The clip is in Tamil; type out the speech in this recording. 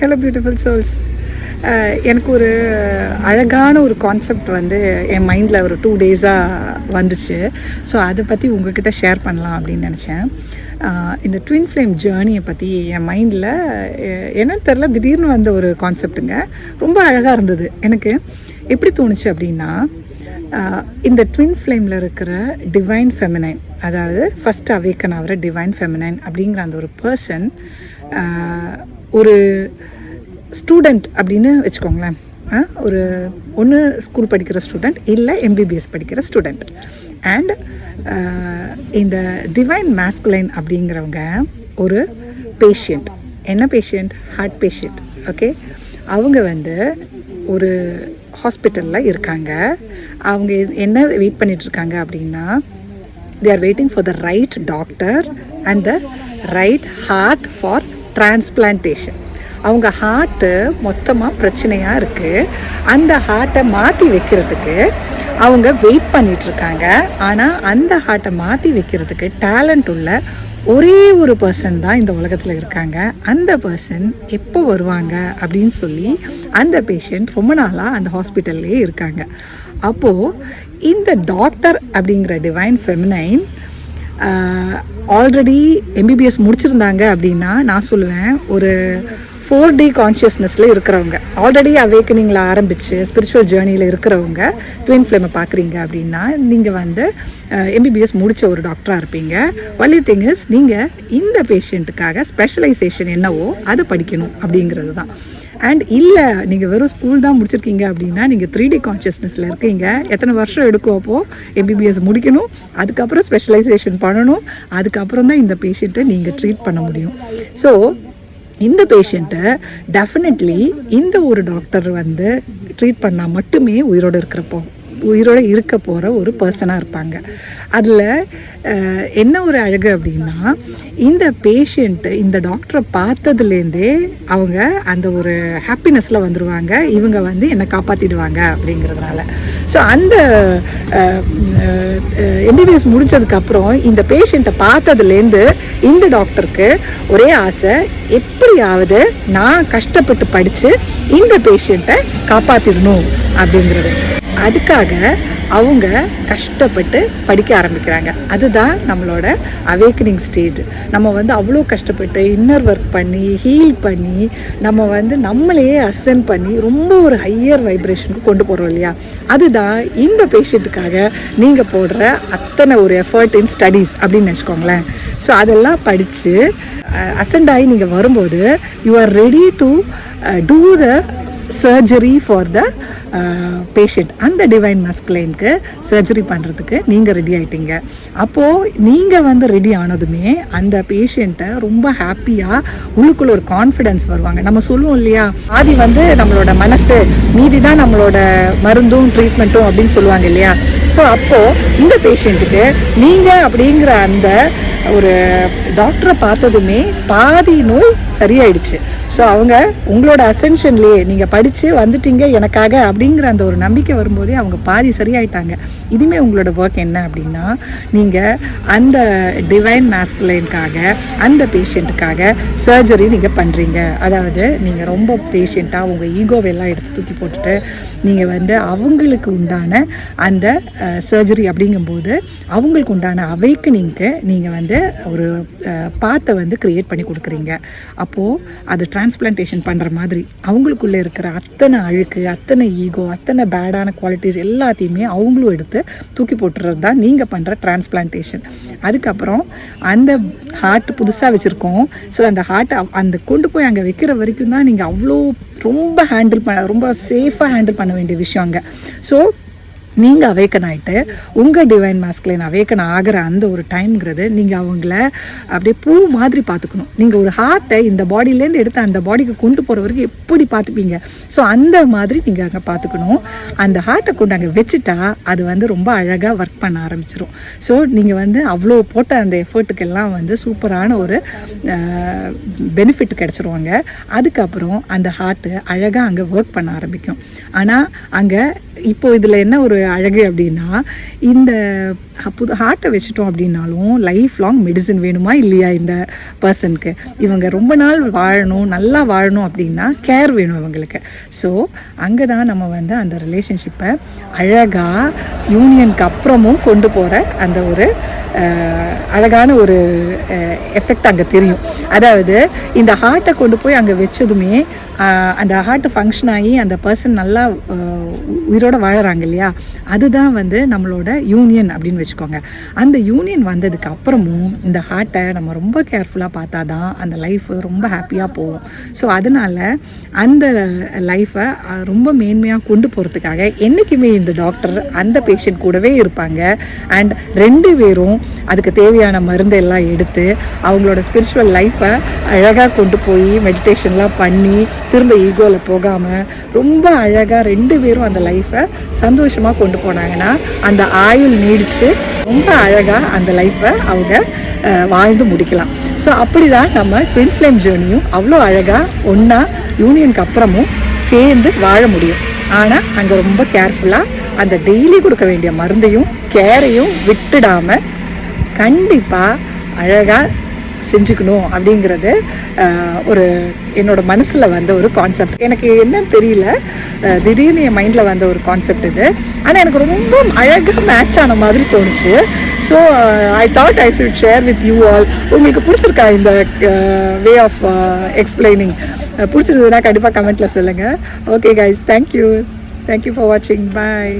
ஹலோ பியூட்டிஃபுல் சோல்ஸ் எனக்கு ஒரு அழகான ஒரு கான்செப்ட் வந்து என் மைண்டில் ஒரு டூ டேஸாக வந்துச்சு. ஸோ அதை பற்றி உங்ககிட்ட ஷேர் பண்ணலாம் அப்படின்னு நினச்சேன். இந்த ட்வின் ஃப்ளேம் ஜேர்னியை பற்றி என் மைண்டில் என்னன்னு தெரில திடீர்னு வந்த ஒரு கான்செப்ட்டுங்க ரொம்ப அழகாக இருந்தது. எனக்கு எப்படி தோணுச்சு அப்படின்னா இந்த ட்வின் ஃப்ளேமில் இருக்கிற டிவைன் ஃபெமினைன் அதாவது ஃபஸ்ட் அவேக்கன் ஆகிற டிவைன் ஃபெமினைன் அப்படிங்கிற அந்த ஒரு பர்சன் ஒரு ஸ்டூடெண்ட் அப்படின்னு வச்சுக்கோங்களேன். ஒரு ஒன்று ஸ்கூல் படிக்கிற ஸ்டூடெண்ட் இல்லை எம்பிபிஎஸ் படிக்கிற ஸ்டூடெண்ட் அண்ட் இந்த டிவைன் மேஸ்குலைன் அப்படிங்கிறவங்க ஒரு பேஷண்ட் என்ன பேஷண்ட் ஹார்ட் பேஷண்ட் ஓகே அவங்க வந்து ஒரு ஹாஸ்பிட்டலில் இருக்காங்க. அவங்க என்ன வெயிட் பண்ணிகிட்ருக்காங்க அப்படின்னா they are waiting for the right doctor and the right heart for transplantation அவங்க ஹார்ட்டு மொத்தமாக பிரச்சனையாக இருக்குது அந்த ஹார்ட்டை மாற்றி வைக்கிறதுக்கு அவங்க வெயிட் பண்ணிகிட்ருக்காங்க ஆனால் அந்த ஹார்ட்டை மாற்றி வைக்கிறதுக்கு டேலண்ட் உள்ள ஒரே ஒரு பர்சன் தான் இந்த உலகத்தில் இருக்காங்க. அந்த பர்சன் எப்போ வருவாங்க அப்படின்னு சொல்லி அந்த பேஷண்ட் ரொம்ப நாளாக அந்த ஹாஸ்பிட்டல்லே இருக்காங்க. அப்போது இந்த டாக்டர் அப்படிங்கிற டிவைன் ஃபெமினைன் ஆல்ரெடி எம்பிபிஎஸ் முடிச்சிருந்தாங்க அப்படின்னா நான் சொல்லுவேன் ஒரு ஃபோர் டி கான்ஷியஸ்னஸில் இருக்கிறவங்க. ஆல்ரெடி அவேக்கனிங்கில் ஆரம்பித்து ஸ்பிரிச்சுவல் ஜேர்னியில் இருக்கிறவங்க ட்வின் ஃப்ளேமை பார்க்குறீங்க அப்படின்னா நீங்கள் வந்து எம்பிபிஎஸ் முடித்த ஒரு டாக்டராக இருப்பீங்க. ஒன்லி திங் இஸ் நீங்கள் இந்த பேஷண்ட்டுக்காக ஸ்பெஷலைசேஷன் என்னவோ அதை படிக்கணும் அப்படிங்கிறது தான். அண்ட் இல்லை நீங்கள் வெறும் ஸ்கூல் தான் முடிச்சிருக்கீங்க அப்படின்னா நீங்கள் த்ரீ டி கான்ஷியஸ்னஸில் இருக்கீங்க. எத்தனை வருஷம் எடுக்கும் அப்போது எம்பிபிஎஸ் முடிக்கணும் அதுக்கப்புறம் ஸ்பெஷலைசேஷன் பண்ணணும் அதுக்கப்புறம் தான் இந்த பேஷண்ட்டை நீங்கள் ட்ரீட் பண்ண முடியும். ஸோ இந்த பேஷண்ட்டை டெஃபினெட்லி இந்த ஒரு டாக்டர் வந்து ட்ரீட் பண்ணால் மட்டுமே உயிரோடு இருக்கிறப்போ. உயிரோடு இருக்க போகிற ஒரு பர்சனாக இருப்பாங்க. அதில் என்ன ஒரு அழகு அப்படின்னா இந்த பேஷண்ட்டு இந்த டாக்டரை பார்த்ததுலேருந்தே அவங்க அந்த ஒரு ஹாப்பினஸில் வந்துடுவாங்க இவங்க வந்து என்னை காப்பாற்றிடுவாங்க அப்படிங்கிறதுனால. ஸோ அந்த எம்பிபிஎஸ் முடித்ததுக்கப்புறம் இந்த பேஷண்ட்டை பார்த்ததுலேருந்து இந்த டாக்டருக்கு ஒரே ஆசை எப்படியாவது நான் கஷ்டப்பட்டு படித்து இந்த பேஷண்ட்டை காப்பாற்றிடணும் அப்படிங்கிறது. அதுக்காக அவங்க கஷ்டப்பட்டு படிக்க ஆரம்பிக்கிறாங்க. அதுதான் நம்மளோட அவேக்கனிங் ஸ்டேஜ் நம்ம வந்து அவ்வளோ கஷ்டப்பட்டு இன்னர் ஒர்க் பண்ணி ஹீல் பண்ணி நம்ம வந்து நம்மளையே அசன் பண்ணி ரொம்ப ஒரு ஹையர் வைப்ரேஷனுக்கு கொண்டு போகிறோம் இல்லையா? அதுதான் இந்த பேஷண்ட்டுக்காக நீங்கள் போடுற அத்தனை ஒரு எஃபர்ட் இன் ஸ்டடீஸ் அப்படின்னு வச்சுக்கோங்களேன் ஸோ அதெல்லாம் படித்து அசண்ட் ஆகி நீங்கள் வரும்போது you are ready to do the surgery for the patient அந்த டிவைன் மஸ்க்லைனுக்கு சர்ஜரி பண்ணுறதுக்கு நீங்கள் ரெடி ஆகிட்டீங்க அப்போது நீங்கள் வந்து ரெடி ஆனதுமே அந்த பேஷண்ட்டை ரொம்ப ஹாப்பியாக உள்ளுக்குள்ள ஒரு கான்ஃபிடென்ஸ் வருவாங்க. நம்ம சொல்லுவோம் இல்லையா? ஆதி வந்து நம்மளோட மனசு மீதி தான் நம்மளோட மருந்தும் ட்ரீட்மெண்ட்டும் அப்படின்னு சொல்லுவாங்க இல்லையா? ஸோ அப்போது இந்த பேஷண்ட்டுக்கு நீங்கள் அப்படிங்கிற அந்த ஒரு டாக்டரை பார்த்ததுமே பாதி நோய் சரியாயிடுச்சு. ஸோ அவங்க உங்களோட அசென்ஷன்லேயே நீங்கள் படித்து வந்துட்டீங்க. எனக்காக அப்படிங்கிற அந்த ஒரு நம்பிக்கை வரும்போதே அவங்க பாதி சரியாயிட்டாங்க. இனிமேல் உங்களோட ஒர்க் என்ன அப்படின்னா நீங்கள் அந்த டிவைன் மேஸ்குலைனுக்காக அந்த பேஷண்ட்டுக்காக சர்ஜரி நீங்கள் பண்ணுறீங்க அதாவது நீங்கள் ரொம்ப பேஷண்ட்டாக உங்கள் ஈகோவெல்லாம் எடுத்து தூக்கி போட்டுட்டு நீங்கள் வந்து அவங்களுக்கு உண்டான அந்த சர்ஜரி அப்படிங்கும்போது அவங்களுக்கு உண்டான அவைக்கனிங்க்கு நீங்கள் வந்து ஒரு பாத்தை வந்து க்ரியேட் பண்ணி கொடுக்குறீங்க. அப்போது அது டிரான்ஸ்பிளான்டேஷன் பண்ணுற மாதிரி அவங்களுக்குள்ளே இருக்கிற அத்தனை அழுக்கு அத்தனை ஈகோ அத்தனை பேடான குவாலிட்டிஸ் எல்லாத்தையுமே அவங்களும் எடுத்து தூக்கி போட்டுறது தான் நீங்கள் பண்ணுற டிரான்ஸ்பிளான்டேஷன் அதுக்கப்புறம் அந்த ஹார்ட் புதுசாக வச்சுருக்கோம். ஸோ அந்த ஹார்ட்டை அந்த கொண்டு போய் அங்கே வைக்கிற வரைக்கும் தான் நீங்கள் அவ்வளோ ரொம்ப ஹேண்டில் பண்ண ரொம்ப சேஃபாக ஹேண்டில் பண்ண வேண்டிய விஷயம் அங்கே. ஸோ நீங்கள் அவேக்கன் ஆகிட்டு உங்கள் டிவைன் மாஸ்க்லைன் அவேக்கன் ஆகிற அந்த ஒரு டைம்ங்கிறது நீங்கள் அவங்கள அப்படியே பூ மாதிரி பார்த்துக்கணும். நீங்கள் ஒரு ஹார்ட்டை இந்த பாடியிலேருந்து எடுத்து அந்த பாடிக்கு கொண்டு போகிற வரைக்கும் எப்படி பார்த்துப்பீங்க? ஸோ அந்த மாதிரி நீங்கள் அங்கே பார்த்துக்கணும். அந்த ஹார்ட்டை கொண்டு அங்கே வச்சுட்டா அது வந்து ரொம்ப அழகாக ஒர்க் பண்ண ஆரம்பிச்சிடும் ஸோ நீங்கள் வந்து அவ்வளோ போட்ட அந்த எஃபர்ட்டுக்கெல்லாம் வந்து சூப்பரான ஒரு பெனிஃபிட் கிடச்சிருவாங்க. அதுக்கப்புறம் அந்த ஹார்ட்டு அழகாக அங்கே ஒர்க் பண்ண ஆரம்பிக்கும். ஆனால் அங்கே இப்போ இதில் என்ன ஒரு அழகு அப்படின்னா இந்த புது ஹார்ட்டை வச்சுட்டோம் அப்படின்னாலும் லைஃப் லாங் மெடிசன் வேணுமா இல்லையா இந்த பர்சனுக்கு இவங்க ரொம்ப நாள் வாழணும் நல்லா வாழணும் அப்படின்னா கேர் வேணும் இவங்களுக்கு. ஸோ அங்கே தான் நம்ம வந்து அந்த ரிலேஷன்ஷிப்பை அழகாக யூனியனுக்கு அப்புறமும் கொண்டு போகிற அந்த ஒரு அழகான ஒரு எஃபெக்ட் அங்கே தெரியும். அதாவது இந்த ஹார்ட்டை கொண்டு போய் அங்கே வச்சதுமே அந்த ஹார்ட் ஃபங்க்ஷன் ஆகி அந்த பர்சன் நல்லா உயிரோடு உயிரோட வாழறாங்க இல்லையா? அதுதான் வந்து நம்மளோட யூனியன் அப்படின்னு வச்சுக்கோங்க. அந்த யூனியன் வந்ததுக்கு அப்புறமும் இந்த ஹார்ட்டை நம்ம ரொம்ப கேர்ஃபுல்லாக பார்த்தா தான் அந்த லைஃப் ரொம்ப ஹாப்பியாக போகும். ஸோ அதனால அந்த லைஃப்பை ரொம்ப மேன்மையாக கொண்டு போகிறதுக்காக என்றைக்குமே இந்த டாக்டர் அந்த பேஷண்ட் கூடவே இருப்பாங்க. அண்ட் ரெண்டு பேரும் அதுக்கு தேவையான மருந்தெல்லாம் எடுத்து அவங்களோட ஸ்பிரிச்சுவல் லைஃப்பை அழகாக கொண்டு போய் மெடிடேஷன்லாம் பண்ணி திரும்ப ஈகோவில் போகாமல் ரொம்ப அழகாக ரெண்டு பேரும் அந்த லைஃப்பை சந்தோஷமாக கொண்டு போனாங்கன்னா அந்த ஆயுள் நீடித்து ரொம்ப அழகாக அந்த லைஃப்பை அவங்க வாழ்ந்து முடிக்கலாம். ஸோ அப்படி தான் நம்ம ட்வின் ஃப்ளேம் ஜேர்னியும் அவ்வளோ அழகாக ஒன்றா யூனியனுக்கு அப்புறமும் சேர்ந்து வாழ முடியும். ஆனால் அங்கே ரொம்ப கேர்ஃபுல்லாக அந்த டெய்லி கொடுக்க வேண்டிய மருந்தையும் கேரையும் விட்டுடாமல் கண்டிப்பாக அழகாக செஞ்சுக்கணும் அப்படிங்கிறது ஒரு என்னோட மனசில் வந்த ஒரு கான்செப்ட் எனக்கு என்னன்னு தெரியல. திடீர்னு என் மைண்டில் வந்த ஒரு கான்செப்ட் இது. ஆனால் எனக்கு ரொம்ப அழகாக மேட்ச் ஆன மாதிரி தோணுச்சு. So I thought I should share with you all உங்களுக்கு பிடிச்சிருக்கா இந்த வே ஆஃப் எக்ஸ்பிளைனிங் பிடிச்சிருந்ததுன்னா கண்டிப்பாக கமெண்ட்டில் சொல்லுங்கள் okay guys thank you thank you for வாட்சிங் பாய்